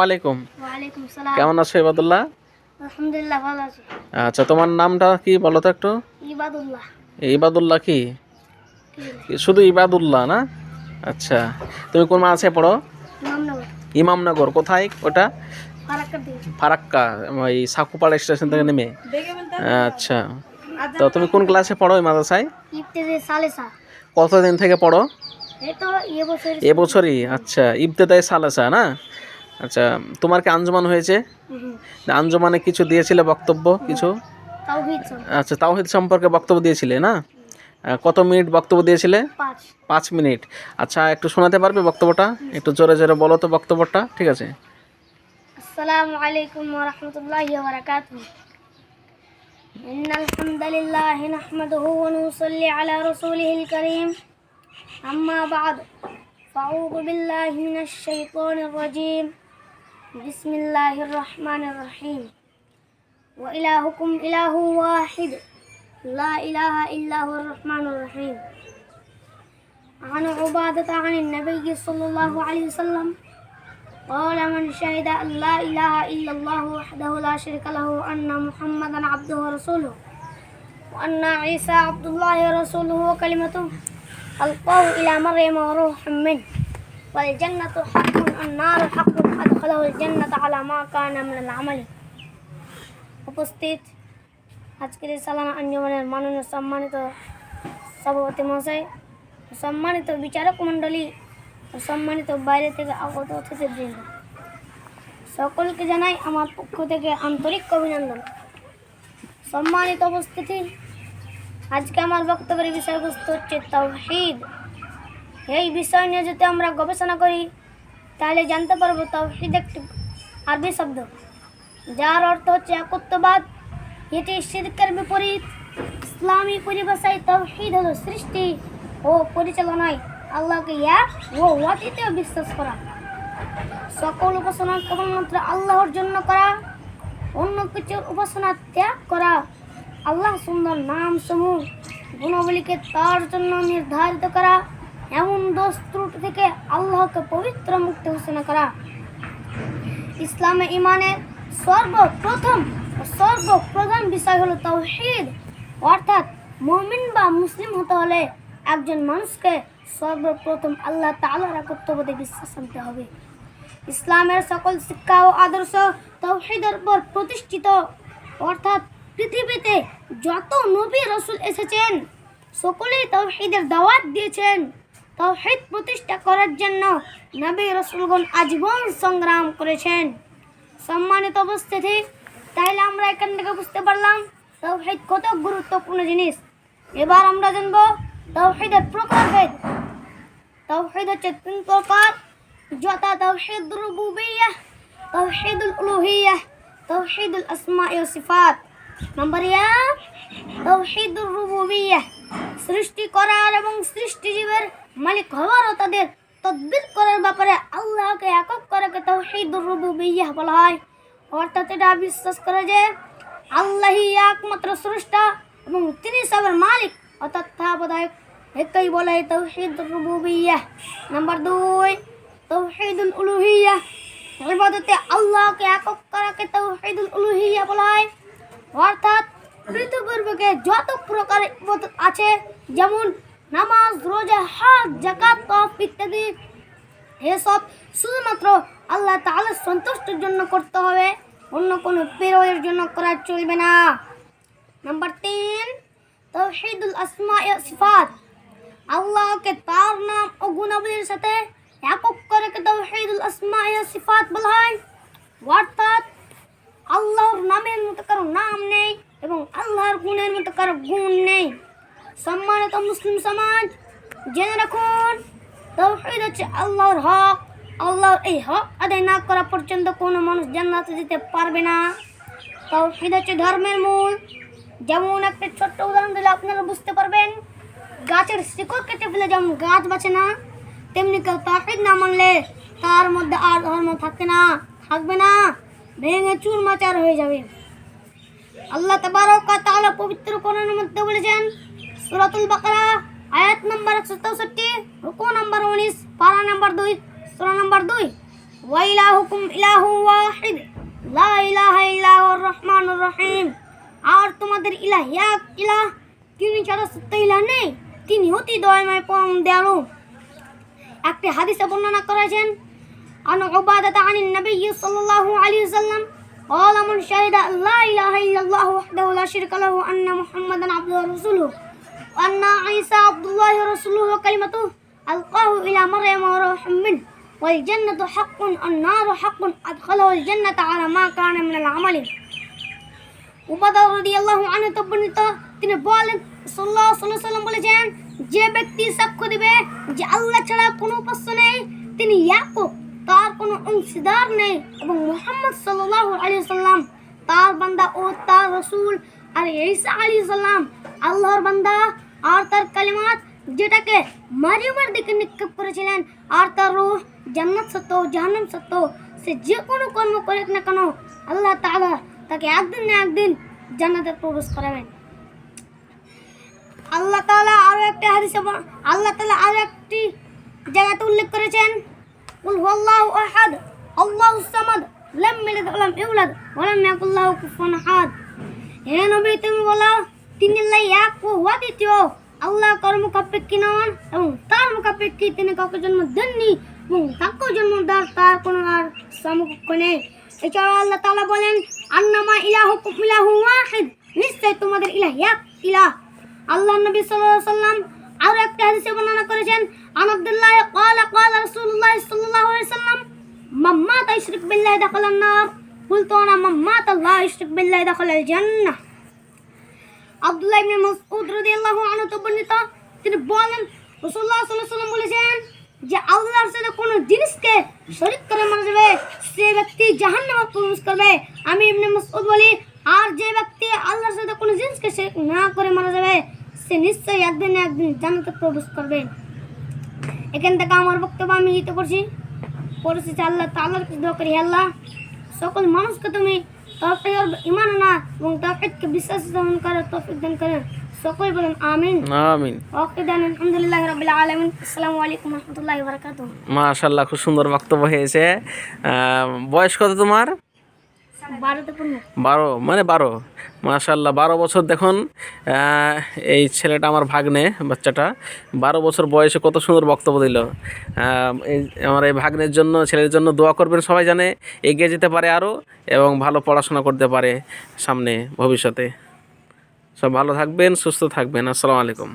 ওয়ালাইকুম সালাম। কেমন আছো ইবাদুল্লাহ? আলহামদুলিল্লাহ ভালো আছি। আচ্ছা তোমার নামটা কি বলো তো একটু? ইবাদুল্লাহ। ইবাদুল্লাহ কি? কি? শুধু ইবাদুল্লাহ না? আচ্ছা তুমি কোন মাসে পড়ো? ইমামনগর। কোথায় ওটা? ফারাক্কা এই সাকুপাড়া স্টেশন থেকে নেমে। আচ্ছা তো তুমি কোন ক্লাসে পড়ো এই মাদ্রাসায়? কতদিন থেকে পড়ো? এবছরই আচ্ছা ইবতেদায় সালেসা না? আচ্ছা তোমার কি আঞ্জমান হয়েছে? আঞ্জমানে কিছু দিয়েছিলে বক্তব্য কিছু? আচ্ছা তাওহিদ সম্পর্কে বক্তব্য দিয়েছিলে না? কত মিনিট বক্তব্য দিয়েছিলে? পাঁচ। মিনিট। আচ্ছা একটু শোনাতে পারবে বক্তব্যটা? একটু জোরে জোরে বলো তো বক্তব্যটা ঠিক আছে? আসসালামু আলাইকুম ওয়া রাহমাতুল্লাহি بسم الله الرحمن الرحيم. وإلهكم إله واحد. لا إله إلا هو الرحمن الرحيم. عن عبادة عن النبي صلى الله عليه وسلم. قال من شهد أن لا إله إلا الله وحده لا شريك له وأن محمدا عبده ورسوله. وأن عيسى عبد الله ورسوله وكلمته. ألقاه إلى مريم وروح منه. والجنة حق النار حق أدخله الجنة على ما كان من العمل উপস্থিত আজকের এই সালাম আঞ্জমানের মাননীয় সম্মানিত সভাপতি মহাশয় সম্মানিত বিচারক মণ্ডলী ও সম্মানিত বাইরে থেকে আগত অতিথিবৃন্দ সকলকে জানাই আমার পক্ষ থেকে আন্তরিক অভিনন্দন সম্মানিত উপস্থিতি আজকে আমার বক্তব্যের বিষয়বস্তু হচ্ছে তাওহীদ এই বিষয় নিয়ে যদি আমরা গবেষণা করি, তাহলে জানতে পারব তাওহীদ একটি আরবি শব্দ। যার অর্থ হচ্ছে একত্ববাদ। এটি শিরকের বিপরীত। ইসলামী পরিভাষায় তাওহীদ হলো সৃষ্টি ও পরিচালনায় আল্লাহকে এক ও অতীতে বিশ্বাস করা। সকল উপাসনা কেবলমাত্র আল্লাহর জন্য করা, অন্য কিছুর উপাসনা ত্যাগ করা, আল্লাহ সুন্দর নাম সমূহ গুণাবলীকে তার জন্য নির্ধারিত করা এমন দোষ ত্রুটি থেকে আল্লাহকে পবিত্র মুক্ত ঘোষণা করা। ইসলামে ইমানের সর্বপ্রথম সর্বপ্রধান বিষয় হলো তাওহীদ। অর্থাৎ মুমিন বা মুসলিম হতে হলে একজন মানুষকে সর্বপ্রথম আল্লাহ তাআলার একত্ববাদে বিশ্বাস আনতে হবে। ইসলামের সকল শিক্ষা ও আদর্শ তাওহীদের উপর প্রতিষ্ঠিত। অর্থাৎ পৃথিবীতে যত নবী রসুল এসেছেন, সকলেই তাওহীদের দাওয়াত দিয়েছেন। তাওহীদ প্রতিষ্ঠা করার জন্য নবী রসুলগণ আজীবন সংগ্রাম করেছেন। সম্মানিত উপস্থিতি তাহলে আমরা এখান থেকে বুঝতে পারলাম তাওহীদ কত গুরুত্বপূর্ণ জিনিস। এবার আমরা জানব তাওহীদের প্রকারভেদ। তাওহীদ হচ্ছে তিন প্রকার, যথা তাওহীদ রুবুবিয়্যাহ তাওহীদুল উলুহিয়্যাহ তাওহীদুল আসমা ও সিফাত। নম্বর এক তাওহীদুর রুবুবিয়্যাহ সৃষ্টি করার এবং সৃষ্টিজীবের মালিক হওয়ার ও তাদের তদবির করার ব্যাপারে আল্লাহকে একক করাকে তাওহীদুর রুবুবিয়্যাহ বলা হয়। অর্থাৎ এটা বিশ্বাস করে যে আল্লাহই একমাত্র স্রষ্টা এবং তিনি সবের মালিক। ও তত্ত্বাবধায়ক একেই বলে তৌহিদ রুবুবিয়্যাহ নাম্বার দুই, তৌহিদুল উলুহিয়্যাহ ইবাদতে আল্লাহকে একক করাকে তৌহিদুল উলুহিয়্যাহ বলা হয়। অর্থাৎ পৃথিবীর যত প্রকার আছে, যেমন নামাজ, রোজা হাত জাকাত তওয়াফ ইত্যাদি, এসব শুধুমাত্র আল্লাহ তাআলার সন্তুষ্টের জন্য করতে হবে। অন্য কোনো পেরোয়ের জন্য করা চলবে না। নাম্বার তিন, তৌহিদুল আসমা সিফাত। আল্লাহকে তার নাম ও গুণাবলীর সাথে একক করে তৌহিদুল আসমা সিফাত বলা হয়? অর্থাৎ আল্লাহর নামের মতো কারও নাম নেই এবং আল্লাহর গুণের মতো কারও গুণ নেই। সম্মানিত মুসলিম সমাজ, জেনে রাখুন, তৌহিদ হচ্ছে আল্লাহর হক। আল্লাহর এই হক আদায় না করা পর্যন্ত কোনো মানুষ জান্নাতে যেতে পারবে না। তৌহিদ হচ্ছে ধর্মের মূল। যেমন একটা ছোট্ট উদাহরণ দিলে আপনারা বুঝতে পারবেন, গাছের শিকড় কেটে ফেলে যেমন গাছ বাঁচে না, তেমনি কেউ তৌহিদ না মানলে তার মধ্যে আর ধর্ম থাকে না, থাকবে না। ভেঙে চুরমাচার হয়ে যাবে। আল্লাহ তাবারক তাআলা পবিত্র কোরআনের মধ্যে বলেছেন, সূরাতুল বাকারা, আয়াত নম্বর 164 রুকু নম্বর 19 পারা নম্বর 2 সূরা নম্বর 2 ওয়াইলাহুকুম ইলাহু ওয়াহিদ। লা ইলাহা ইল্লা হুয়ার রহমানুর রহিম। আর তোমাদের ইলাহ এক ইলাহ, তিনি ছাড়া সত্য ইলাহ নেই, তিনি অতি দয়াময় পরম দয়ালু। একটি হাদিসে বর্ণনা করেছেন عن عبادة عن النبي صلى الله عليه وسلم قال من شهد أن لا إله إلا الله وحده لا شريك له أن محمدا عبده ورسوله وأن عيسى عبد الله ورسوله وكلمته ألقاه إلى مريم وروح منه والجنة حق النار حق أدخله الجنة على ما كان من العمل উপাদা রদি আল্লাহ আনু তব্বনিত তিনি বলেন সাল্লাহ সাল্লাহ সাল্লাম বলেছেন যে ব্যক্তি সাক্ষ্য দিবে যে আল্লাহ ছাড়া কোনো উপাস্য নেই তিনি ইয়াকুব তার কোনো অংশীদার নেই এবং মুহাম্মদ সাল্লাল্লাহু আলাইহি সাল্লাম, তার বান্দা ও তার রাসূল আর ঈসা আলাইহিস সালাম আল্লাহর বান্দা আর তার কালিমাত যেটাকে মারিয়ামের দিকে নিক্ষেপ করেছিলেন, আর তার রূহ জান্নাত সত্য, জাহান্নাম সত্য, সে যে কোনো কর্ম করে না কেন, আল্লাহ তাআলা তাকে একদিন না একদিন জান্নাতে প্রবেশ করাবেন। আল্লাহ তাআলা আরও একটা হাদিসে আল্লাহ তাআলা আরও একটি জায়গাতে উল্লেখ করেছেন হুয়াল্লাহু আহাদ আল্লাহুস সামাদ লাম ইয়ালিদ ওয়া লাম ইউলাদ ওয়া লাম ইয়াকুল লাহু কুফুয়ান আহাদ হে নবী, তুমি বলো, তিনি আল্লাহ এক ও অদ্বিতীয় আল্লাহ কার মুখাপেক্ষী নন এবং তার মুখাপেক্ষী তিনি কাউকে জন্ম দেননি এবং তাকেও জন্ম দেওয়ার তার কোনো আর সমকক্ষ নেই। এছাড়াও আল্লাহ তাআলা বলেন, আন্নামা ইলাহুকুম ইলাহু ওয়াহিদ, নিশ্চয় তোমাদের ইলাহ এক ইলাহ। আল্লাহ নবী সাল্লাম আরও একটা হাদিসে বর্ণনা করেছেন, আন আব্দুল্লাহ ক্বালা ক্বালা রাসূলুল্লাহ সাল্লাল্লাহু আলাইহি সাল্লাম মান মাতা ইশরিক বিল্লাহি দাখালান নার قلت انا من مات لا يشرك بالله دخل الجنه আব্দুল্লাহ ইবনে মাসউদ রাদিয়াল্লাহু আনহু তো বর্ণিত তিনি বলেন রাসূলুল্লাহ সাল্লাল্লাহু আলাইহি সাল্লাম বলেছেন যে আল্লাহর সাথে কোনো জিনিসকে শরীক করে মারা যাবে সে ব্যক্তি জাহান্নামে প্রবেশ করবে আমি ইবনে মাসউদ বলি আর যে ব্যক্তি আল্লাহর সাথে কোনো জিনিসকে শরীক না করে মারা যাবে সে নিশ্চয়ই একদিন না একদিন জান্নাতে প্রবেশ করবে এখান থেকে আমার বক্তব্য আমি ইতে করছি পরিস্থিতি আল্লাহ তাল্লার কাছে দোয়া করি আল্লাহ। সকল মানুষকে তুমি তফিক ইমান না এবং তফিককে বিশ্বাস দমন করে তফিক দান করে। সকল বলেন আমিন। আমিন। ওকে দান আলহামদুলিল্লাহ রাব্বিল আলামিন। আসসালামু আলাইকুম ওয়া রাহমাতুল্লাহি ওয়া বারাকাতুহু। মাশাল্লাহ খুব সুন্দর বক্তব্য হয়েছে। বয়স কত তোমার? বারো মানে বারো। মাশাল্লাহ বারো বছর দেখুন এই ছেলেটা আমার ভাগ্নে বাচ্চাটা। বারো বছর বয়সে কত সুন্দর বক্তব্য দিল। এই আমার এই ভাগ্নের জন্য ছেলের জন্য দোয়া করবেন সবাই জানে। এগিয়ে যেতে পারে আরও এবং ভালো পড়াশোনা করতে পারে সামনে ভবিষ্যতে। সব ভালো থাকবেন সুস্থ থাকবেন। আসসালামু আলাইকুম।